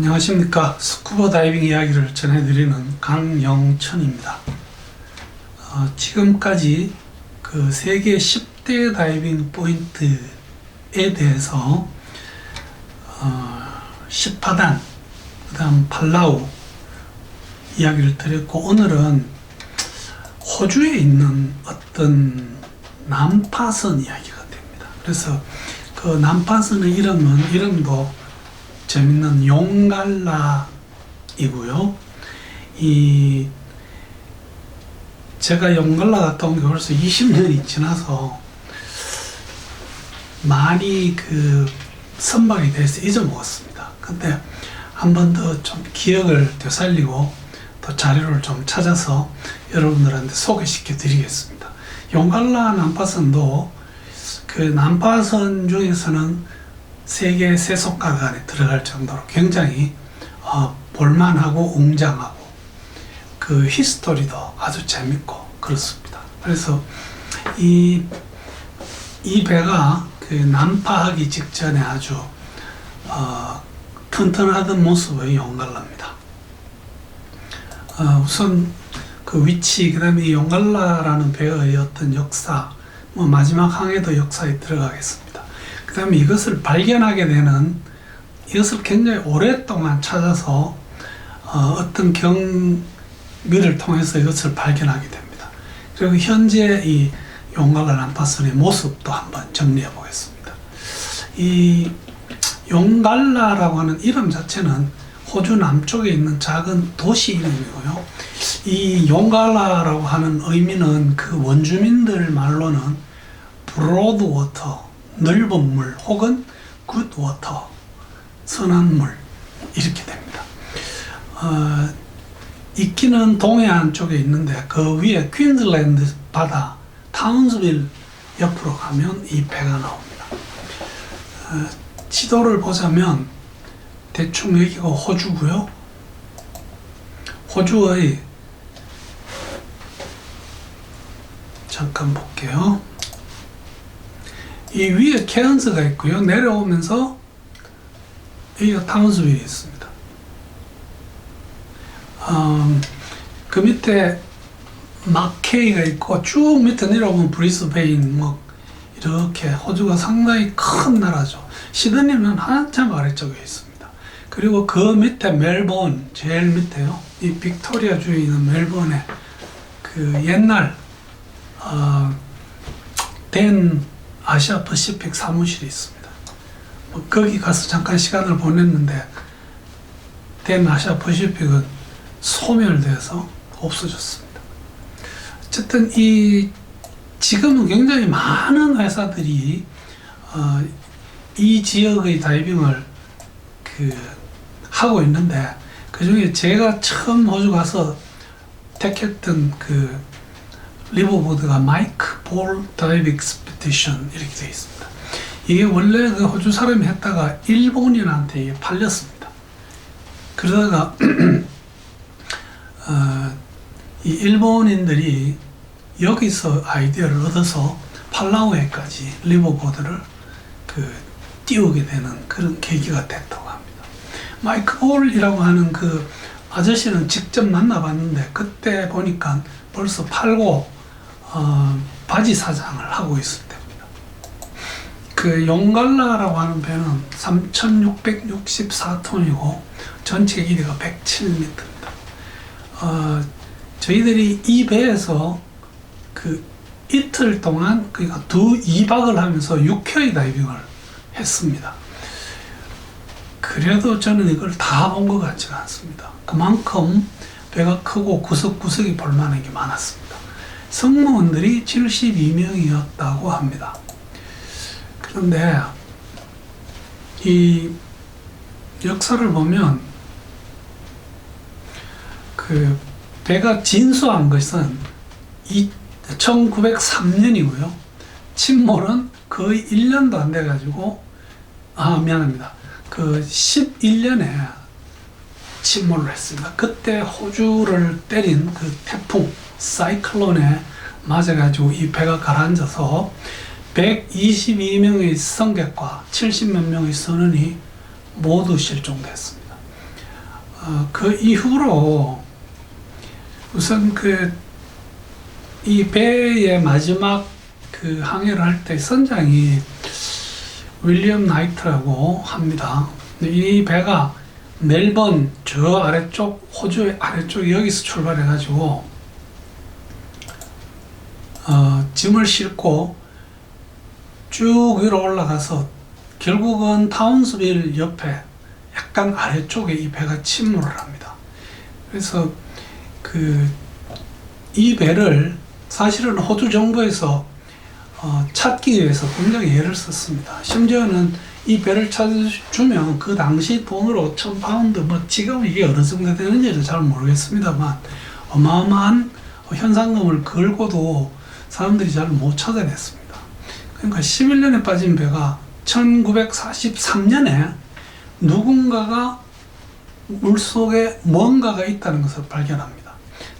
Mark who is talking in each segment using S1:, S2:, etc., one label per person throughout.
S1: 안녕하십니까 스쿠버 다이빙 이야기를 전해드리는 강영천입니다. 어, 지금까지 그 세계 10대 다이빙 포인트에 대해서 어, 10파단, 그 다음 팔라우 이야기를 드렸고 오늘은 호주에 있는 어떤 남파선 이야기가 됩니다. 그래서 그 남파선의 이름은 이름도 재밌는 용갈라이고요. 이 제가 용갈라 갔다 온 게 벌써 20년이 지나서 많이 그 선박에 대해서 잊어먹었습니다. 근데 한 번 더 좀 기억을 되살리고 또 자료를 좀 찾아서 여러분들한테 소개시켜 드리겠습니다. 용갈라 난파선도 그 난파선 중에서는 세계 세속가가 안에 들어갈 정도로 굉장히 어, 볼만하고 웅장하고 그 히스토리도 아주 재밌고 그렇습니다. 그래서 이, 이 배가 그 난파하기 직전에 아주 어, 튼튼하던 모습의 용갈라입니다. 어, 우선 그 위치, 그 다음에 이 용갈라라는 배의 어떤 역사, 뭐 마지막 항해도 역사에 들어가겠습니다. 그 다음에 이것을 발견하게 되는 이것을 굉장히 오랫동안 찾아서 어, 떤 경미를 통해서 이것을 발견하게 됩니다. 그리고 현재 이 용갈라 난파선의 모습도 한번 정리해 보겠습니다. 이 용갈라라고 하는 이름 자체는 호주 남쪽에 있는 작은 도시 이름이고요. 이 용갈라라고 하는 의미는 그 원주민들 말로는 브로드워터 넓은 물 혹은 굿워터 선한 물 이렇게 됩니다. 어, 있기는 동해안 쪽에 있는데 그 위에 퀸즐랜드 바다 타운스빌 옆으로 가면 이 배가 나옵니다. 어, 지도를 보자면 대충 여기가 호주고요. 호주의 잠깐 볼게요. 이 위에 케언스가 있고요. 내려오면서 여기가 타운스빌이 있습니다. 음, 그 밑에 마케이가 있고 쭉 밑에 내려오면 브리스베인 뭐 이렇게 호주가 상당히 큰 나라죠. 시드니는 한참 아래쪽에 있습니다. 그리고 그 밑에 멜본 제일 밑에요. 이 빅토리아 주에 있는 멜본에 그 옛날 어, 댄 아시아 퍼시픽 사무실이 있습니다. 뭐 거기 가서 잠깐 시간을 보냈는데 된 아시아 퍼시픽은 소멸돼서 없어졌습니다. 어쨌든 이 지금은 굉장히 많은 회사들이 어, 이 지역의 다이빙을 그 하고 있는데 그 중에 제가 처음 호주 가서 택했던 그 리버보드가 마이크 볼 다이빙 스피 티션 이렇게 되어 있습니다. 이게 원래 그 호주 사람이 했다가 일본인한테 팔렸습니다. 그러다가 어, 이 일본인들이 여기서 아이디어를 얻어서 팔라우에까지 리버보드를 그 띄우게 되는 그런 계기가 됐다고 합니다. 마이크 볼이라고 하는 그 아저씨는 직접 만나봤는데 그때 보니까 벌써 팔고 어, 바지 사장을 하고 있을 때입니다. 그 용갈라라고 하는 배는 3,664톤이고 전체 길이가 107m입니다. 어, 저희들이 이 배에서 그 이틀 동안 그러니까 두 2박을 하면서 6회의 다이빙을 했습니다. 그래도 저는 이걸 다 본 것 같지가 않습니다. 그만큼 배가 크고 구석구석이 볼만한 게 많았습니다. 승무원들이 72명이었다고 합니다. 그런데 이 역사를 보면 그 배가 진수한 것은 1903년이고요. 침몰은 거의 1년도 안 돼가지고 아 미안합니다. 그 11년에 침몰을 했습니다. 그때 호주를 때린 그 태풍 사이클론에 맞아가지고 이 배가 가라앉아서 122명의 승객과 70몇 명의 선원이 모두 실종됐습니다. 어, 그 이후로 우선 그 이 배의 마지막 그 항해를 할 때 선장이 윌리엄 나이트라고 합니다. 이 배가 멜번 저 아래쪽 호주의 아래쪽 여기서 출발해가지고 어, 짐을 싣고 쭉 위로 올라가서 결국은 타운스빌 옆에 약간 아래쪽에 이 배가 침몰을 합니다. 그래서 그 이 배를 사실은 호주 정부에서 어, 찾기 위해서 굉장히 애를 썼습니다. 심지어는 이 배를 찾아주면 그 당시 돈으로 5천 파운드, 뭐 지금 이게 어느 정도 되는지는 잘 모르겠습니다만 어마어마한 현상금을 걸고도 사람들이 잘 못 찾아냈습니다. 그러니까 11년에 빠진 배가 1943년에 누군가가 물 속에 뭔가가 있다는 것을 발견합니다.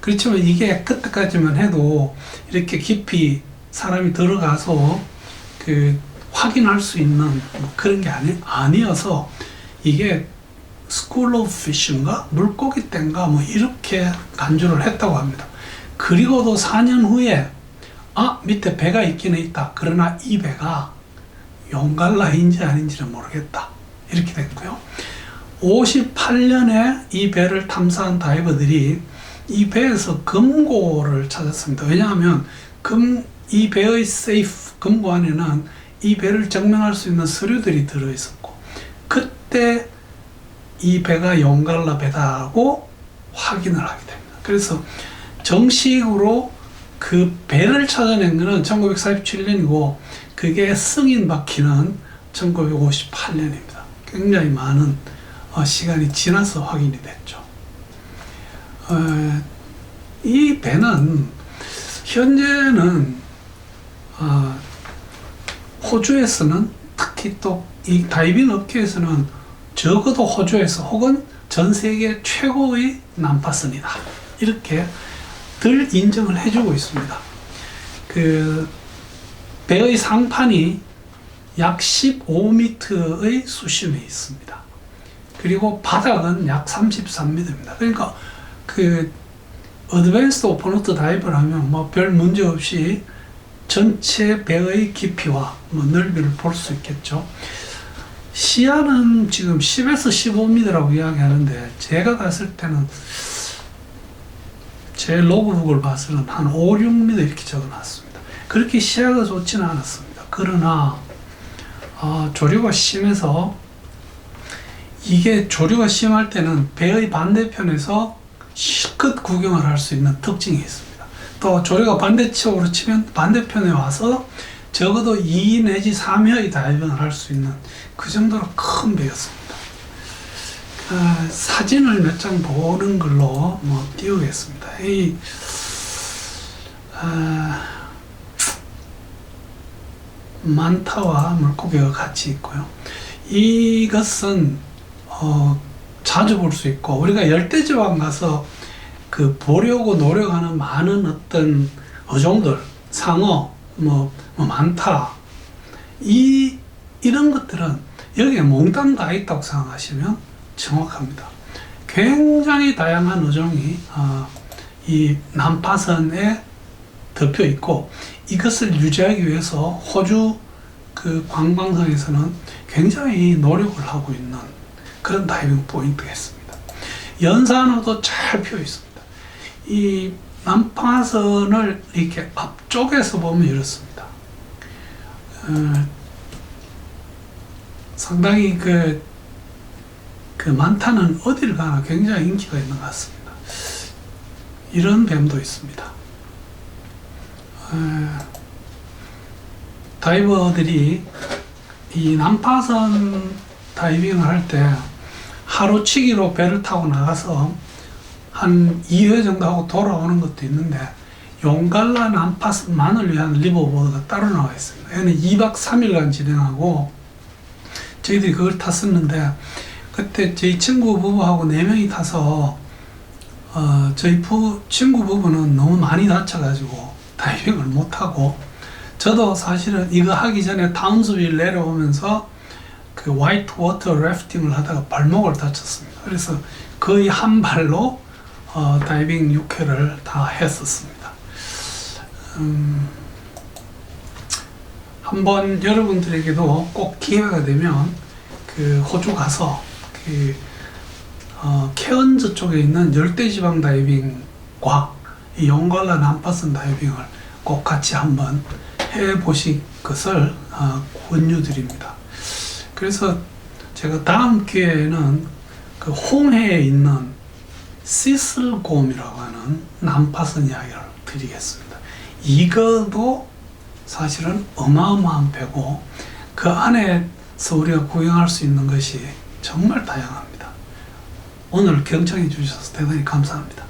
S1: 그렇지만 이게 그때까지만 해도 이렇게 깊이 사람이 들어가서 그 확인할 수 있는 뭐 그런 게 아니, 아니어서 이게 스쿨 오브 피쉬인가 물고기 땐가 뭐 이렇게 간주를 했다고 합니다. 그리고도 4년 후에 아 밑에 배가 있기는 있다. 그러나 이 배가 용갈라인지 아닌지는 모르겠다. 이렇게 됐고요. 58년에 이 배를 탐사한 다이버들이 이 배에서 금고를 찾았습니다. 왜냐하면 금, 이 배의 세이프, 금고 안에는 이 배를 증명할 수 있는 서류들이 들어있었고, 그때 이 배가 용갈라 배다고 확인을 하게 됩니다. 그래서 정식으로 그 배를 찾아낸 것은 1947년이고, 그게 승인 받기는 1958년입니다. 굉장히 많은 어, 시간이 지나서 확인이 됐죠. 어, 이 배는 현재는 어, 호주에서는 특히 또 이 다이빙 업계에서는 적어도 호주에서 혹은 전 세계 최고의 난파선이다 이렇게 들 인정을 해주고 있습니다. 그 배의 상판이 약 15m의 수심에 있습니다. 그리고 바닥은 약 33m입니다. 그러니까 그 어드밴스드 오픈워터 다이브를 하면 뭐 별 문제 없이 전체 배의 깊이와 뭐 넓이를 볼 수 있겠죠. 시야는 지금 10에서 15m라고 이야기하는데 제가 갔을 때는 제 로그북을 봐서는 한 5, 6m 이렇게 적어놨습니다. 그렇게 시야가 좋지는 않았습니다. 그러나 어, 조류가 심해서 이게 조류가 심할 때는 배의 반대편에서 실컷 구경을 할 수 있는 특징이 있습니다. 또 조류가 반대쪽으로 치면 반대편에 와서 적어도 2 내지 3회의 다이빙을 할 수 있는 그 정도로 큰 배였습니다. 어, 사진을 몇 장 보는 걸로 뭐 띄우겠습니다. 이 어, 만타와 물고기가 같이 있고요. 이것은 어, 자주 볼 수 있고 우리가 열대지방 가서 그 보려고 노력하는 많은 어떤 어종들 상어 뭐, 뭐 많다 이 이런 것들은 여기에 몽땅 다 있다고 생각하시면 정확합니다. 굉장히 다양한 어종이 어, 이 난파선에 덮여 있고 이것을 유지하기 위해서 호주 그 관광성에서는 굉장히 노력을 하고 있는 그런 다이빙 포인트겠습니다. 연산호도 잘 피어 있습니다. 이 난파선을 이렇게 앞쪽에서 보면 이렇습니다. 어, 상당히 그, 그 많다는 어디를 가나 굉장히 인기가 있는 것 같습니다. 이런 뱀도 있습니다. 어, 다이버들이 이 난파선 다이빙을 할 때 하루치기로 배를 타고 나가서 한 2회 정도 하고 돌아오는 것도 있는데 용갈라 난파선만을 위한 리버보드가 따로 나와 있습니다. 얘는 2박 3일간 진행하고 저희들이 그걸 탔었는데 그때 저희 친구 부부하고 4명이 타서 어, 저희 부, 친구 부부는 너무 많이 다쳐가지고 다이빙을 못하고 저도 사실은 이거 하기 전에 타운스빌 내려오면서 그 화이트 워터 래프팅을 하다가 발목을 다쳤습니다. 그래서 거의 한 발로 어, 다이빙 6회를 다 했었습니다. 음, 한번 여러분들에게도 꼭 기회가 되면 그 호주 가서 그 어, 케언즈 쪽에 있는 열대지방 다이빙과 이 용걸라 남파선 다이빙을 꼭 같이 한번 해보실 것을 어, 권유드립니다. 그래서 제가 다음 기회에는 그 홍해에 있는 시슬곰이라고 하는 남파선 이야기를 드리겠습니다. 이거도 사실은 어마어마한 배고 그 안에서 우리가 구경할 수 있는 것이 정말 다양합니다. 오늘 경청해 주셔서 대단히 감사합니다.